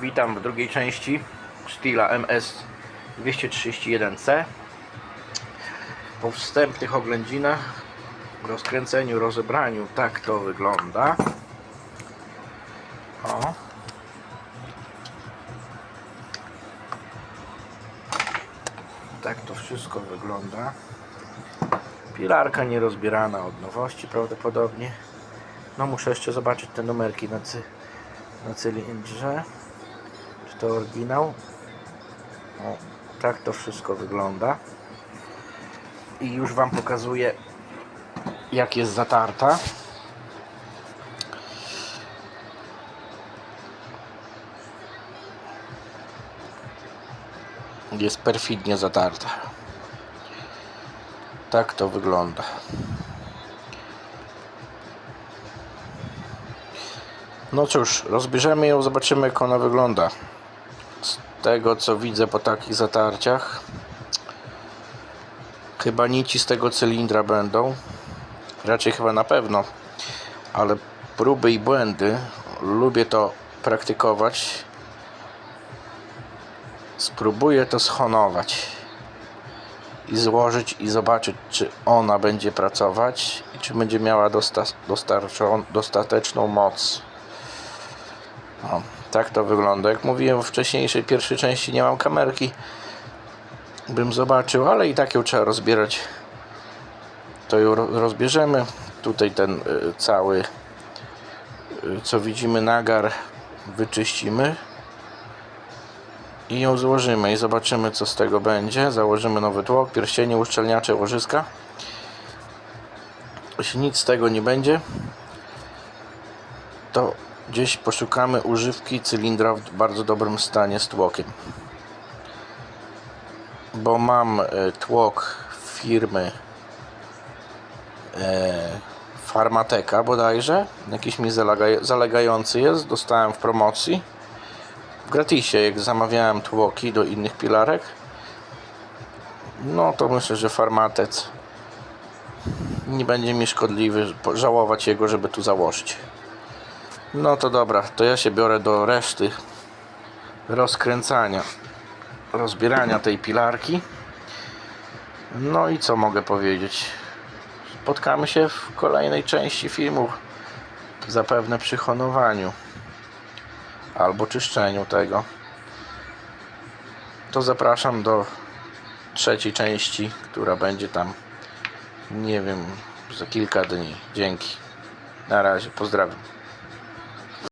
Witam w drugiej części Stila MS 231C. Po wstępnych oględzinach, rozkręceniu, rozebraniu, tak to wygląda. O. Tak to wszystko wygląda. Pilarka nierozbierana od nowości prawdopodobnie. No muszę jeszcze zobaczyć te numerki na, cy, na cylindrze. To oryginał? O, tak to wszystko wygląda. I już Wam pokazuję jak jest zatarta. Jest perfidnie zatarta. Tak to wygląda. No cóż, rozbierzemy ją, zobaczymy jak ona wygląda. Z tego co widzę po takich zatarciach, chyba nici z tego cylindra będą. Raczej chyba na pewno, ale próby i błędy, lubię to praktykować. Spróbuję to schonować i złożyć i zobaczyć, czy ona będzie pracować i czy będzie miała dosta dostarczą dostateczną moc. O, tak to wygląda. Jak mówiłem w wcześniejszej pierwszej części, nie mam kamerki, bym zobaczył, ale i tak ją trzeba rozbierać. To ją ro- rozbierzemy. Tutaj ten y, cały, y, co widzimy, nagar wyczyścimy i ją złożymy i zobaczymy co z tego będzie. Założymy nowy tłok, pierścienie, uszczelniacze, łożyska. Jeśli nic z tego nie będzie, to gdzieś poszukamy używki cylindra w bardzo dobrym stanie z tłokiem. Bo mam e, tłok firmy e, Farmateka bodajże. Jakiś mi zalega- zalegający jest. Dostałem w promocji. W gratisie, jak zamawiałem tłoki do innych pilarek. No to myślę, że Farmatec nie będzie mi szkodliwy żałować jego, żeby tu założyć. No to dobra, to ja się biorę do reszty rozkręcania, rozbierania tej pilarki. No i co mogę powiedzieć? Spotkamy się w kolejnej części filmu, zapewne przy honowaniu albo czyszczeniu tego. To zapraszam do trzeciej części, która będzie tam, nie wiem, za kilka dni. Dzięki. Na razie, pozdrawiam.